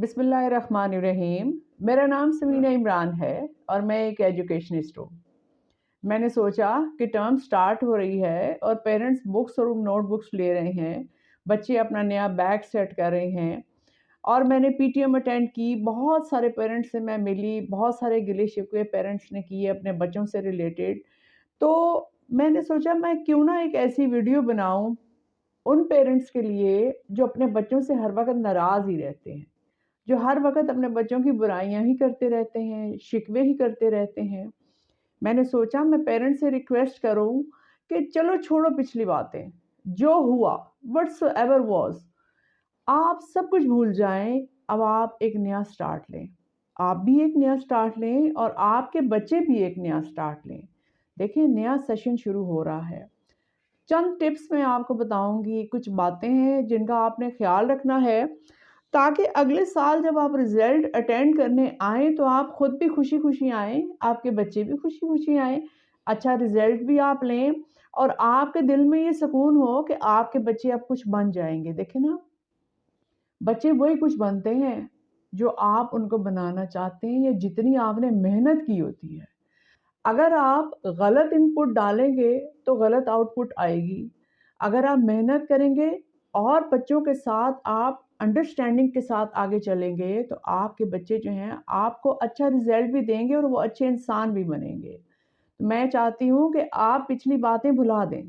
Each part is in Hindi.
बिस्मिल्लाहिर्रहमानिर्रहीम। मेरा नाम समीना इमरान है और मैं एक एजुकेशनिस्ट हूँ। मैंने सोचा कि टर्म स्टार्ट हो रही है और पेरेंट्स बुक्स और नोटबुक्स ले रहे हैं। बच्चे अपना नया बैग सेट कर रहे हैं। और मैंने पीटीएम अटेंड की। बहुत सारे पेरेंट्स से मैं मिली। बहुत सारे गिले शिकवे पेरेंट्स ने किए अपने बच्चों से रिलेटेड तो मैंने सोचा, मैं क्यों ना एक ऐसी वीडियो बनाऊँ उन पेरेंट्स के लिए जो अपने बच्चों से हर वक्त नाराज़ ही रहते हैं। जो हर वक्त अपने बच्चों की बुराइयाँ ही करते रहते हैं, शिकवे ही करते रहते हैं। मैंने सोचा, मैं पेरेंट्स से रिक्वेस्ट करूँ कि चलो छोड़ो पिछली बातें। जो हुआ वट्स एवर वॉज़ आप सब कुछ भूल जाएँ, अब आप एक नया स्टार्ट लें। आप भी एक नया स्टार्ट लें और आपके बच्चे भी एक नया स्टार्ट लें। देखिए, नया सेशन शुरू हो रहा है। चंद टिप्स मैं आपको बताऊँगी। कुछ बातें हैं जिनका आपने ख्याल रखना है। ताकि अगले साल जब आप रिज़ल्ट अटेंड करने आए तो आप ख़ुद भी खुशी खुशी आएँ, आपके बच्चे भी खुशी खुशी आएँ अच्छा रिज़ल्ट भी आप लें और आपके दिल में ये सुकून हो कि आपके बच्चे अब कुछ बन जाएँगे। देखें ना, बच्चे वही कुछ बनते हैं जो आप उनको बनाना चाहते हैं या जितनी आपने मेहनत की होती है। अगर आप गलत इनपुट डालेंगे तो गलत आउटपुट आएगी। अगर आप मेहनत करेंगे और बच्चों के साथ आप अंडरस्टैंडिंग के साथ आगे चलेंगे तो आपके बच्चे जो हैं, आपको अच्छा रिज़ल्ट भी देंगे और वो अच्छे इंसान भी बनेंगे। तो मैं चाहती हूँ कि आप पिछली बातें भुला दें।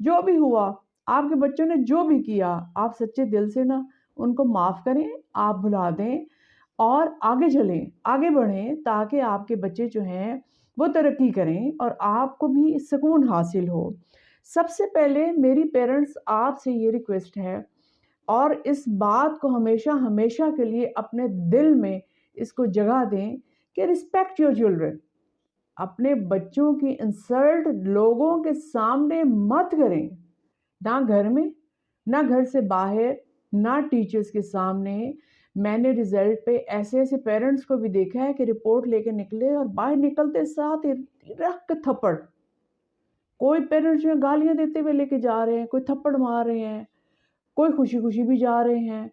जो भी हुआ, आपके बच्चों ने जो भी किया, आप सच्चे दिल से ना उनको माफ़ करें, आप भुला दें और आगे चलें, आगे बढ़ें, ताकि आपके बच्चे जो हैं, वो तरक्की करें और आपको भी सुकून हासिल हो। सबसे पहले मेरी पेरेंट्स आपसे ये रिक्वेस्ट है और इस बात को हमेशा हमेशा के लिए अपने दिल में इसको जगह दें कि रिस्पेक्ट योर चिल्ड्रन अपने बच्चों की इंसल्ट लोगों के सामने मत करें। ना घर में, ना घर से बाहर, ना टीचर्स के सामने। मैंने रिज़ल्ट पे ऐसे ऐसे पेरेंट्स को भी देखा है कि रिपोर्ट लेके निकले और बाहर निकलते साथ ही रख थप्पड़। कोई पेरेंट्स जो गालियाँ देते हुए लेके जा रहे हैं, कोई थप्पड़ मार रहे हैं कोई खुशी खुशी भी जा रहे हैं।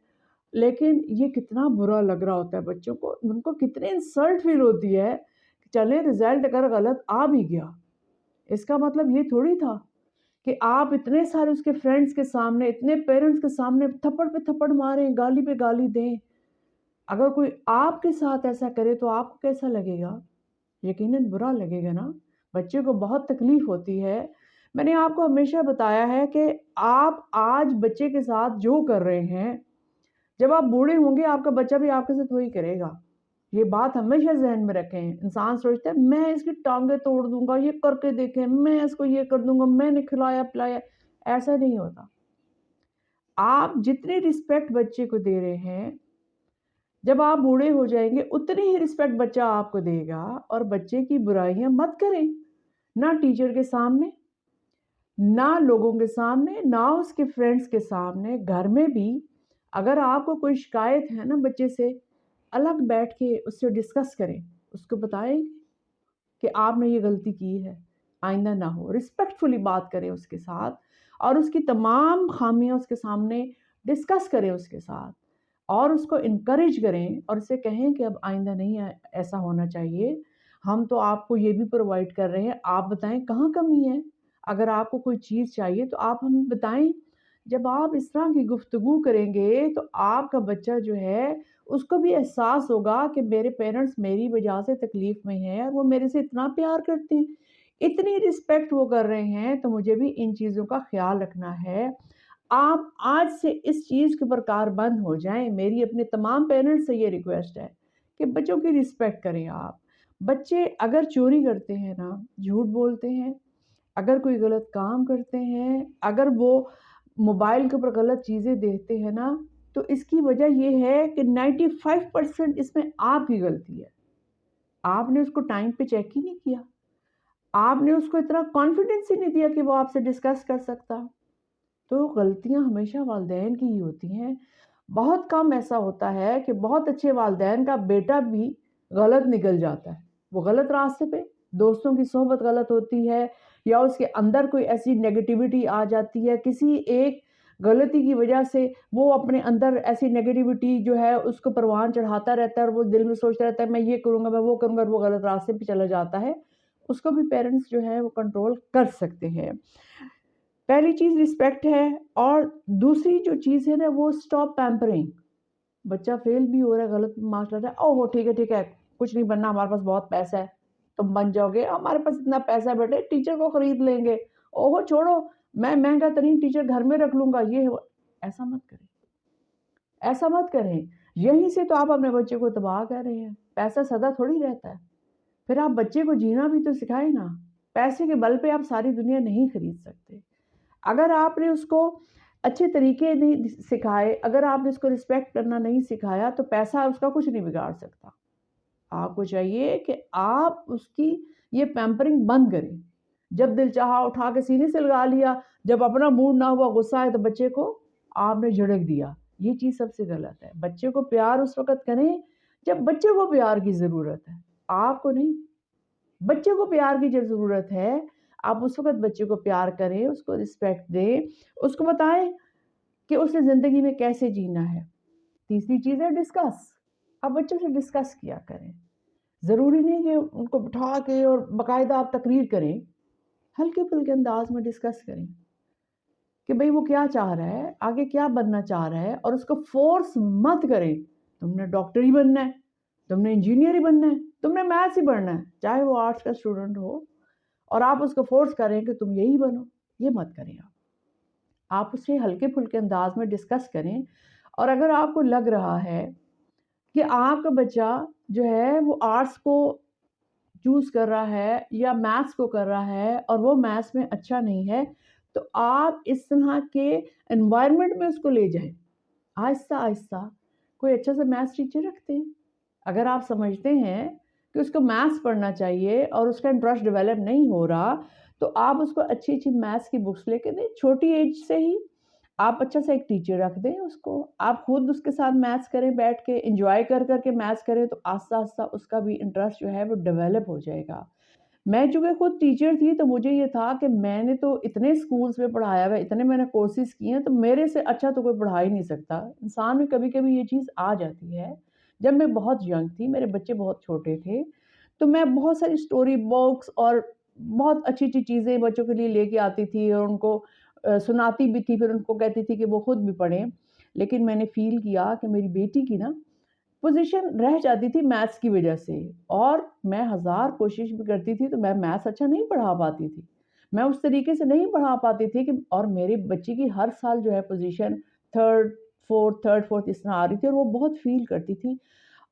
लेकिन ये कितना बुरा लग रहा होता है बच्चों को। उनको कितनी इंसल्ट फील होती है कि चले रिज़ल्ट अगर गलत आ भी गया। इसका मतलब ये थोड़ी था कि आप इतने सारे उसके फ्रेंड्स के सामने, इतने पेरेंट्स के सामने थप्पड़ पे थप्पड़ मारें, गाली पे गाली दें। अगर कोई आपके साथ ऐसा करे तो आपको कैसा लगेगा? यकीनन बुरा लगेगा ना? बच्चे को बहुत तकलीफ़ होती है मैंने आपको हमेशा बताया है कि आप आज बच्चे के साथ जो कर रहे हैं, जब आप बूढ़े होंगे, आपका बच्चा भी आपके साथ वही करेगा। ये बात हमेशा जहन में रखें। इंसान सोचता है, मैं इसकी टांगे तोड़ दूँगा, ये करके देखें, मैं इसको ये कर दूँगा, मैंने खिलाया, पिलाया। ऐसा नहीं होता। आप जितनी रिस्पेक्ट बच्चे को दे रहे हैं, जब आप बूढ़े हो जाएँगे, उतनी ही रिस्पेक्ट बच्चा आपको देगा। और बच्चे की बुराइयाँ मत करें, ना टीचर के सामने ना लोगों के सामने, ना उसके फ्रेंड्स के सामने, घर में भी अगर आपको कोई शिकायत है ना बच्चे से, अलग बैठ के उससे डिस्कस करें। उसको बताएँ कि आपने ये गलती की है, आइंदा ना हो। रिस्पेक्टफुली बात करें उसके साथ और उसकी तमाम खामियाँ उसके सामने डिस्कस करें उसके साथ और उसको इनक्रेज करें और उसे कहें कि अब आइंदा नहीं ऐसा होना चाहिए। हम तो आपको ये भी प्रोवाइड कर रहे हैं। आप बताएँ कहाँ कमी है? अगर आपको कोई चीज़ चाहिए तो आप हमें बताएँ। जब आप इस तरह की गुफ्तु करेंगे तो आपका बच्चा जो है, उसको भी एहसास होगा कि मेरे पेरेंट्स मेरी वजह से तकलीफ़ में हैं और वो मेरे से इतना प्यार करते हैं। इतनी रिस्पेक्ट वो कर रहे हैं तो मुझे भी इन चीज़ों का ख्याल रखना है। आप आज से इस चीज़ के प्रकार बंद हो जाएँ। मेरी अपने तमाम पेरेंट्स से ये रिक्वेस्ट है कि बच्चों की रिस्पेक्ट करें आप। बच्चे अगर चोरी करते हैं ना, झूठ बोलते हैं अगर कोई गलत काम करते हैं, अगर वो मोबाइल के ऊपर गलत चीज़ें देखते हैं ना तो इसकी वजह ये है कि 95 परसेंट इसमें आपकी गलती है। आपने उसको टाइम पे चेक ही नहीं किया। आपने उसको इतना कॉन्फिडेंस ही नहीं दिया कि वो आपसे डिस्कस कर सकता। तो गलतियाँ हमेशा वालदेन की ही होती हैं। बहुत कम ऐसा होता है कि बहुत अच्छे वालदेन का बेटा भी गलत निकल जाता है। वो गलत रास्ते पे, दोस्तों की सोहबत गलत होती है या उसके अंदर कोई ऐसी नेगेटिविटी आ जाती है, किसी एक गलती की वजह से वो अपने अंदर ऐसी नेगेटिविटी जो है, उसको परवान चढ़ाता रहता है और वो दिल में सोचता रहता है, मैं ये करूँगा, मैं वो करूँगा और वो गलत रास्ते पे चला जाता है। उसको भी पेरेंट्स जो है, वो कंट्रोल कर सकते हैं। पहली चीज़ रिस्पेक्ट है और दूसरी जो चीज़ है ना, वो स्टॉप पैम्परिंग बच्चा फेल भी हो रहा है, गलत मार्क्स ला रहा है, ओहो, ठीक है ठीक है, कुछ नहीं बनना, हमारे पास बहुत पैसा है। तुम बन जाओगे। हमारे पास इतना पैसा बैठे टीचर को ख़रीद लेंगे। ओहो, छोड़ो। मैं महँगा तरीन टीचर घर में रख लूँगा। ये ऐसा मत करें। ऐसा मत करें। यहीं से तो आप अपने बच्चे को तबाह कर रहे हैं। पैसा सदा थोड़ी रहता है। फिर आप बच्चे को जीना भी तो सिखाए ना। पैसे के बल पे आप सारी दुनिया नहीं खरीद सकते। अगर आपने उसको अच्छे तरीके नहीं सिखाए, अगर आपने उसको रिस्पेक्ट करना नहीं सिखाया तो पैसा उसका कुछ नहीं बिगाड़ सकता। आपको चाहिए कि आप उसकी ये पैम्परिंग बंद करें। जब दिल चाहा उठा के सीने से लगा लिया, जब अपना मूड ना हुआ, गुस्सा है तो बच्चे को आपने झड़क दिया। ये चीज़ सबसे गलत है। बच्चे को प्यार उस वक़्त करें जब बच्चे को प्यार की ज़रूरत है। आपको नहीं। बच्चे को प्यार की जब ज़रूरत है, आप उस वक़्त बच्चे को प्यार करें, उसको रिस्पेक्ट दें, उसको बताएँ कि उसे ज़िंदगी में कैसे जीना है। तीसरी चीज़ है डिस्कस आप बच्चों से डिस्कस किया करें। ज़रूरी नहीं कि उनको बिठा के और बाकायदा आप तकरीर करें, हल्के फुल्के अंदाज में डिस्कस करें कि भाई वो क्या चाह रहा है, आगे क्या बनना चाह रहा है और उसको फोर्स मत करें। तुमने डॉक्टर ही बनना है, तुमने इंजीनियर ही बनना है, तुमने मैथ्स ही पढ़ना है, चाहे वो आर्ट्स का स्टूडेंट हो और आप उसको फोर्स करें कि तुम यही बनो, ये मत करें आप। आप उससे हल्के फुल्के अंदाज में डिस्कस करें और अगर आपको लग रहा है कि आपका बच्चा जो है, वो आर्ट्स को चूज़ कर रहा है या मैथ्स को कर रहा है और वो मैथ्स में अच्छा नहीं है तो आप इस तरह के इन्वायरमेंट में उसको ले जाएँ। आहिस्ता आहिस्ता, कोई अच्छा सा मैथ्स टीचर रखते हैं। अगर आप समझते हैं कि उसको मैथ्स पढ़ना चाहिए और उसका इंटरेस्ट डेवलप नहीं हो रहा तो आप उसको अच्छी अच्छी मैथ्स की बुक्स लेके दें, छोटी एज से ही। आप अच्छा सा एक टीचर रख दें उसको। आप खुद उसके साथ मैथ्स करें, बैठ के इंजॉय कर कर के मैथ्स करें तो आस्ता आस्ता उसका भी इंटरेस्ट जो है वो डेवलप हो जाएगा। मैं चूँकि खुद टीचर थी तो मुझे ये था कि मैंने तो इतने स्कूल्स में पढ़ाया हुआ, इतने मैंने कोर्सेज़ किए हैं तो मेरे से अच्छा तो कोई पढ़ा ही नहीं सकता। इंसान में कभी कभी ये चीज़ आ जाती है। जब मैं बहुत यंग थी, मेरे बच्चे बहुत छोटे थे तो मैं बहुत सारी स्टोरी बुक्स और बहुत अच्छी अच्छी चीज़ें बच्चों के लिए लेके आती थी और उनको सुनाती भी थी, फिर उनको कहती थी कि वो खुद भी पढ़ें। लेकिन मैंने फ़ील किया कि मेरी बेटी की ना पोजीशन रह जाती थी मैथ्स की वजह से। और मैं हज़ार कोशिश भी करती थी तो मैं मैथ्स अच्छा नहीं पढ़ा पाती थी। मैं उस तरीके से नहीं पढ़ा पाती थी कि, और मेरे बच्ची की हर साल जो है position third fourth third fourth इस तरह आ रही थी और वो बहुत फील करती थी।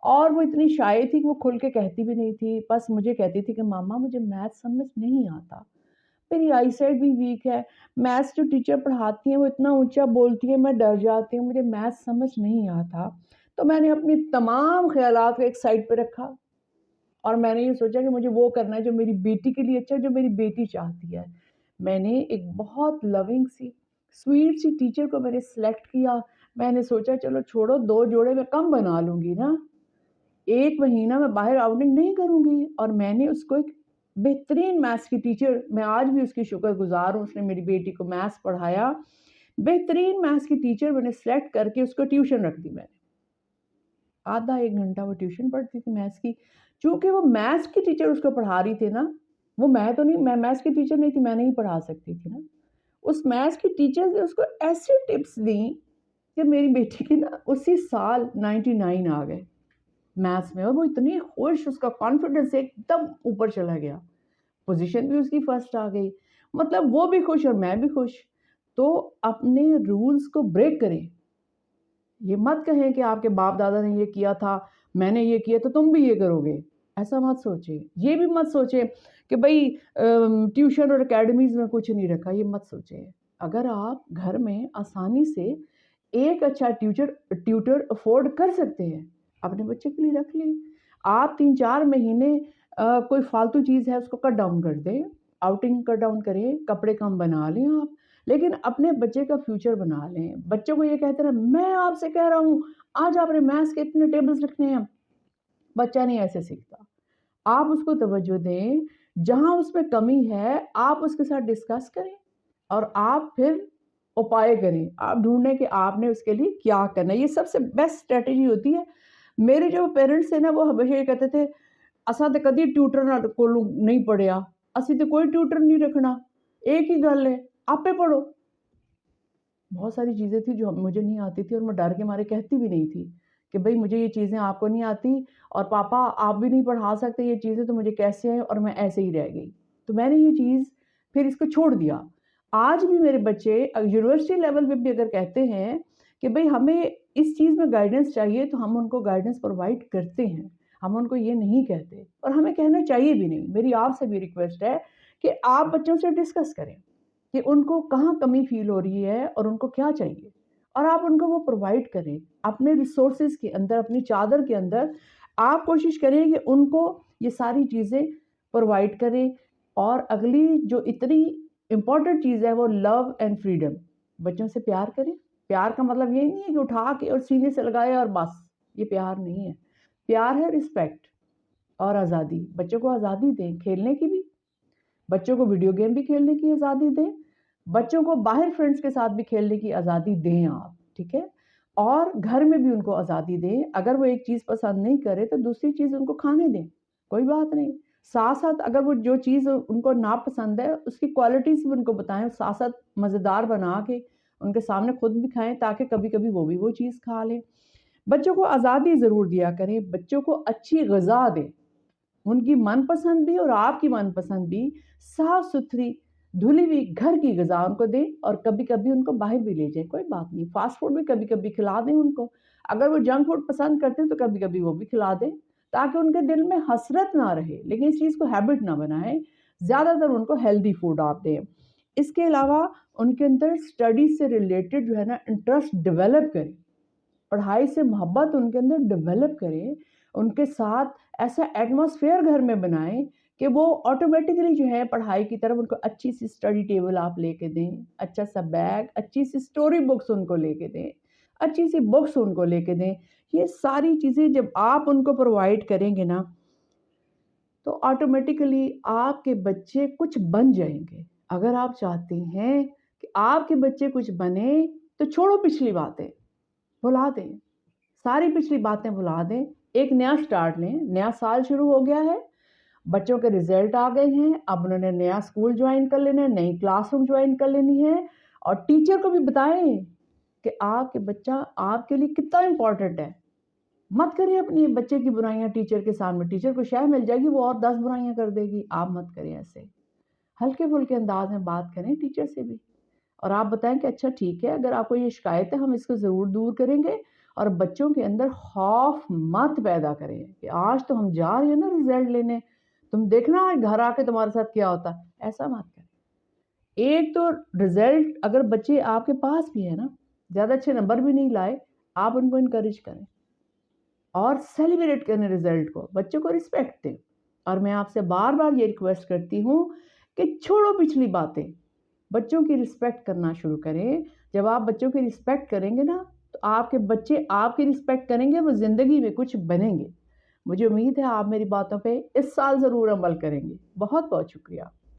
और वो इतनी शाये थी कि वो खुल के कहती भी नहीं थी। बस मुझे कहती थी कि, मामा, मुझे मैथ समझ नहीं आता। मेरी आई साइड भी वीक है। मैथ्स जो टीचर पढ़ाती हैं, वो इतना ऊँचा बोलती है, मैं डर जाती हूँ, मुझे मैथ समझ नहीं आता। तो मैंने अपनी तमाम ख्याल को एक साइड पर रखा और मैंने ये सोचा कि मुझे वो करना है जो मेरी बेटी के लिए अच्छा जो मेरी बेटी चाहती है। मैंने एक बहुत लविंग सी स्वीट सी टीचर को मैंने सेलेक्ट किया। मैंने सोचा, चलो छोड़ो, दो जोड़े मैं कम बना लूँगी ना। एक महीना मैं बाहर आउटिंग नहीं करूँगी। और मैंने उसको एक बेहतरीन मैथ्स की टीचर मैं आज भी उसकी शुक्र गुजार हूँ, उसने मेरी बेटी को मैथ्स पढ़ाया। बेहतरीन मैथ्स की टीचर मैंने सेलेक्ट करके उसको ट्यूशन रख दी मैंने। आधा एक घंटा वो ट्यूशन पढ़ती थी मैथ्स की। चूँकि वो मैथ्स की टीचर उसको पढ़ा रही थी ना, वो मैं तो नहीं, मैं मैथ्स की टीचर नहीं थी, मैं नहीं पढ़ा सकती थी ना। उस मैथ्स की टीचर ने उसको ऐसी टिप्स दी कि मेरी बेटी की ना उसी साल 99 आ गए। मैथ्स में, और वो इतनी खुश, उसका कॉन्फिडेंस एकदम ऊपर चला गया। पोजीशन भी उसकी फ़र्स्ट आ गई। मतलब वो भी खुश और मैं भी खुश। तो अपने रूल्स को ब्रेक करें। ये मत कहें कि आपके बाप दादा ने ये किया था, मैंने ये किया तो तुम भी ये करोगे। ऐसा मत सोचें। ये भी मत सोचें कि भाई ट्यूशन और अकेडमीज़ में कुछ नहीं रखा, ये मत सोचें। अगर आप घर में आसानी से एक अच्छा ट्यूटर ट्यूटर अफोर्ड कर सकते हैं अपने बच्चे के लिए रख लें। आप तीन चार महीने कोई फालतू चीज़ है, उसको कट डाउन कर दें, आउटिंग कट डाउन करें, कपड़े कम बना लें आप, लेकिन अपने बच्चे का फ्यूचर बना लें। बच्चों को ये कहते हैं मैं आपसे कह रहा हूँ, आज आपने मैथ्स के इतने टेबल्स रखने हैं। बच्चा नहीं ऐसे सीखता। आप उसको तवज्जो दें, जहाँ उसमें कमी है, आप उसके साथ डिस्कस करें और आप फिर उपाय करें। आप ढूंढें कि आपने उसके लिए क्या करना ये सबसे बेस्ट स्ट्रेटजी होती है मेरे जो पेरेंट्स थे ना, वो हमेशा ये कहते थे, असा तो कभी ट्यूटर को नहीं पढ़िया असी तो कोई ट्यूटर नहीं रखना। एक ही गल है, आपे पढ़ो। बहुत सारी चीज़ें थी जो मुझे नहीं आती थी और मैं डर के मारे कहती भी नहीं थी कि भाई मुझे ये चीज़ें आपको नहीं आती और पापा आप भी नहीं पढ़ा सकते ये चीज़ें तो मुझे कैसे हैं और मैं ऐसे ही रह गई। तो मैंने ये चीज़ फिर इसको छोड़ दिया। आज भी मेरे बच्चे यूनिवर्सिटी लेवल पे भी अगर कहते हैं कि भाई हमें इस चीज़ में गाइडेंस चाहिए तो हम उनको गाइडेंस प्रोवाइड करते हैं। हम उनको ये नहीं कहते और हमें कहना चाहिए भी नहीं। मेरी आपसे भी रिक्वेस्ट है कि आप बच्चों से डिस्कस करें कि उनको कहाँ कमी फील हो रही है और उनको क्या चाहिए और आप उनको वो प्रोवाइड करें। अपने रिसोर्सेज के अंदर, अपनी चादर के अंदर आप कोशिश करें कि उनको ये सारी चीज़ें प्रोवाइड करें और अगली जो इतनी इंपॉर्टेंट चीज़ है वो लव एंड फ्रीडम बच्चों से प्यार करें। प्यार का मतलब ये नहीं है कि उठा के और सीने से लगाए और बस, ये प्यार नहीं है। प्यार है रिस्पेक्ट और आज़ादी। बच्चों को आज़ादी दें खेलने की भी, बच्चों को वीडियो गेम भी खेलने की आज़ादी दें, बच्चों को बाहर फ्रेंड्स के साथ भी खेलने की आज़ादी दें आप, ठीक है? और घर में भी उनको आज़ादी दें। अगर वो एक चीज़ पसंद नहीं करे तो दूसरी चीज़ उनको खाने दें, कोई बात नहीं। साथ साथ अगर वो जो चीज़ उनको ना पसंद है, उसकी क्वालिटीज़ भी उनको बताएँ साथ साथ मज़ेदार बना के उनके सामने खुद भी खाएँ ताकि कभी कभी वो भी वो चीज़ खा लें। बच्चों को आज़ादी ज़रूर दिया करें, बच्चों को अच्छी गज़ा दें। उनकी मनपसंद भी और आपकी मनपसंद भी साफ़ सुथरी धुली हुई घर की गज़ा उनको दें और कभी कभी उनको बाहर भी ले जाएँ, कोई बात नहीं। फास्ट फ़ूड भी कभी कभी खिला दें उनको। अगर वो जंक फ़ूड पसंद करते हैं तो कभी कभी वो भी खिला दें ताकि उनके दिल में हसरत ना रहे, लेकिन इस चीज़ को हैबिट ना बनाएँ। ज़्यादातर उनको हेल्दी फ़ूड आप दें। इसके अलावा उनके अंदर स्टडी से रिलेटेड जो है ना इंटरेस्ट डेवलप करें। पढ़ाई से मोहब्बत उनके अंदर डेवलप करें। उनके साथ ऐसा एटमॉस्फेयर घर में बनाएँ कि वो ऑटोमेटिकली जो है पढ़ाई की तरफ़ उनको अच्छी सी स्टडी टेबल आप लेके दें अच्छा सा बैग अच्छी सी स्टोरी बुक्स उनको लेके दें, अच्छी सी बुक्स उनको लेके दें। ये सारी चीज़ें जब आप उनको प्रोवाइड करेंगे ना तो ऑटोमेटिकली आपके बच्चे कुछ बन जाएँगे। अगर आप चाहते हैं कि आपके बच्चे कुछ बने तो छोड़ो पिछली बातें, भुला दें। सारी पिछली बातें भुला दें। एक नया स्टार्ट लें। नया साल शुरू हो गया है। बच्चों के रिज़ल्ट आ गए हैं। अब उन्होंने नया स्कूल ज्वाइन कर लेना है, नई क्लासरूम ज्वाइन कर लेनी है। और टीचर को भी बताएँ कि आपके बच्चा आपके लिए कितना इम्पोर्टेंट है। मत करें अपनी बच्चे की बुराइयाँ टीचर के सामने। टीचर को शायद मिल जाएगी, वो और दस बुराइयाँ कर देगी। आप मत करें ऐसे। हल्के फुल्के अंदाज में बात करें टीचर से भी। और आप बताएँ कि अच्छा ठीक है, अगर आपको ये शिकायत है, हम इसको ज़रूर दूर करेंगे और बच्चों के अंदर खौफ मत पैदा करें कि आज तो हम जा रहे हैं ना रिज़ल्ट लेने। तुम देखना घर आके तुम्हारे साथ क्या होता ऐसा मत करें। एक तो रिज़ल्ट अगर बच्चे आपके पास भी है ना, ज़्यादा अच्छे नंबर भी नहीं लाए, आप उनको इनक्रेज करें। और सेलिब्रेट करें रिज़ल्ट को, बच्चों को रिस्पेक्ट दें। और मैं आपसे बार बार ये रिक्वेस्ट करती हूँ कि छोड़ो पिछली बातें। बच्चों की रिस्पेक्ट करना शुरू करें। जब आप बच्चों की रिस्पेक्ट करेंगे ना तो आपके बच्चे आपकी रिस्पेक्ट करेंगे वो ज़िंदगी में कुछ बनेंगे। मुझे उम्मीद है आप मेरी बातों पे इस साल ज़रूर अमल करेंगे। बहुत बहुत शुक्रिया।